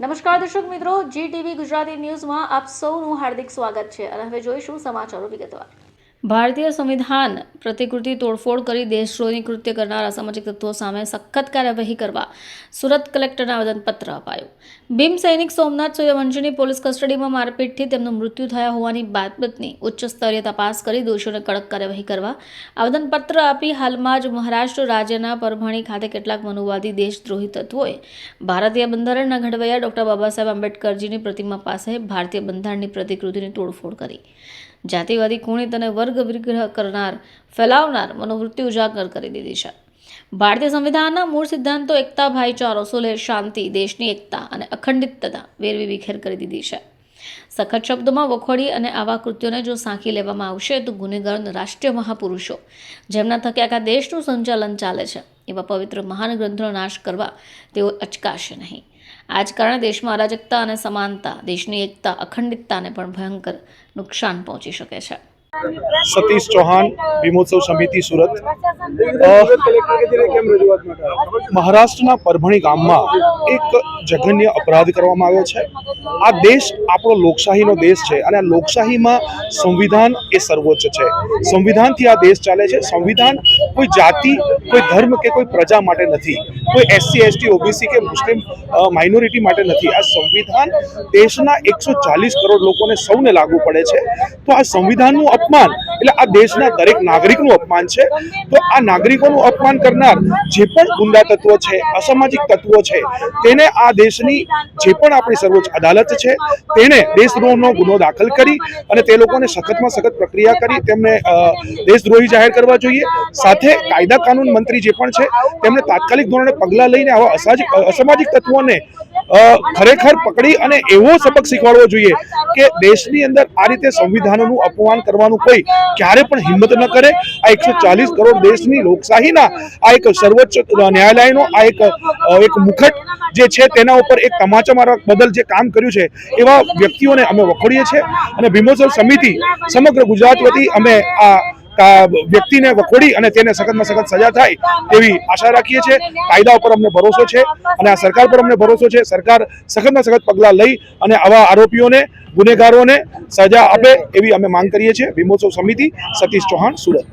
નમસ્કાર દર્શક મિત્રો જી ટીવી ગુજરાતી ન્યૂઝમાં આપ સૌનું હાર્દિક સ્વાગત છે અને હવે જોઈશું સમાચારો વિગતવાર. ભારતીય સંવિધાન પ્રતિકૃતિ તોડફોડ કરી દેશદ્રોહી કૃત્ય કરનાર અસામાજિક તત્વો સામે સખત કાર્યવાહી કરવા સુરત કલેક્ટરને આવેદનપત્ર અપાયું. ભીમ સૈનિક સોમનાથ સૂર્યવંશીની પોલીસ કસ્ટડીમાં મારપીટથી તેમનું મૃત્યુ થયા હોવાની બાબતની ઉચ્ચ સ્તરીય તપાસ કરી દોષીઓને કડક કાર્યવાહી કરવા આવેદનપત્ર આપી હાલમાં જ મહારાષ્ટ્ર રાજ્યના પરભણી ખાતે કેટલાક મનુવાદી દેશદ્રોહી તત્વોએ ભારતીય બંધારણના ઘડવૈયા ડોક્ટર બાબા આંબેડકરજીની પ્રતિમા પાસે ભારતીય બંધારણની પ્રતિકૃતિની તોડફોડ કરી. જાતિવાદી કુણિત અને વર્ગ વિગ્રહ કરનાર, ફેલાવનાર મનોવૃત્તિ ઉજાગર કરી દીધી છે. ભારતીય સંવિધાનના મૂળ સિદ્ધાંતો એકતા, ભાઈચારો, સુલેહ, શાંતિ, દેશની એકતા અને અખંડિતતા વેરવી વિખેર કરી દીધી છે. સખત શબ્દોમાં વખોડી અને આવા કૃત્યોને જો સાંખી લેવામાં આવશે, તો ગુનેગાર રાષ્ટ્રીય મહાપુરુષો, જેમના થકી આખા દેશનું સંચાલન ચાલે છે, એવા પવિત્ર મહાન ગ્રંથનો નાશ કરવા તેઓ અચકાશે નહીં. આ જ કારણે દેશમાં અરાજકતા અને સમાનતા, દેશની એકતા, અખંડિતતાને પણ ભયંકર નુકસાન પહોંચી શકે છે. સતીશ ચૌહાણ ભીમોત્સવ સમિતિ સુરત. મહારાષ્ટ્રના પરભણી ગામમાં એક જઘન્ય અપરાધ કરવામાં આવ્યો છે. આ દેશ આપણો લોકશાહીનો દેશ છે અને આ લોકશાહીમાં સંવિધાન એ સર્વોચ્ચ છે. સંવિધાનથી આ દેશ ચાલે છે. સંવિધાન કોઈ જાતિ, કોઈ ધર્મ કે કોઈ પ્રજા માટે નથી. કોઈ એસસી એસટી ઓબીસી કે મુસ્લિમ માઇનોરિટી માટે નથી. આ સંવિધાન દેશના એકસો ચાલીસ કરોડ લોકોને સૌને લાગુ પડે છે. તો આ સંવિધાનનું અપમાન, એટલે આ દેશના દરેક નાગરિકનું અપમાન છે. તો આ નાગરિકોનું અપમાન કરનાર જે પણ ગુંડા તત્વો છે, અસામાજિક તત્વો છે, તેને આ દેશની જે પણ આપણી સર્વોચ્ચ અદાલત છે, તેણે દેશદ્રોહનો ગુનો દાખલ કરી અને તે લોકોને સખતમાં સખત પ્રક્રિયા કરી. તેમને દેશદ્રોહી જાહેર કરવા જોઈએ. સાથે કાયદા કાનૂન મંત્રી જે પણ છે તેમણે તાત્કાલિક ધોરણે પગલાં લઈને આવા અસામાજિક તત્વોને ખરેખર પકડી અને એવો સબક શીખવાડવો જોઈએ કે દેશની અંદર આ રીતે સંવિધાનોનું અપમાન કરવાનું કોઈ ક્યારે પણ હિંમત ન કરે. આ એકસો ચાલીસ કરોડ દેશની લોકશાહીના આ એક સર્વોચ્ચ ન્યાયાલયનો આ એક એક મુખટ જે છે તેના ઉપર એક તમાચા મારવા બદલ જે કામ કર્યું છે એવા વ્યક્તિઓને અમે વખોડીએ છીએ અને ભીમોત્સવ સમિતિ સમગ્ર ગુજરાત વતી અમે આ આ વ્યક્તિને વખોડી અને તેને સખતમાં સખત સજા થાય તેવી આશા રાખીએ છીએ. કાયદા ઉપર અમને ભરોસો છે અને આ સરકાર પર અમને ભરોસો છે. સરકાર સખતમાં સખત પગલાં લઈ અને આવા આરોપીઓને, ગુનેગારોને સજા આપે એવી અમે માંગ કરીએ છીએ. વિમોત્સવ સમિતિ સતીશ ચૌહાણ, સુરત.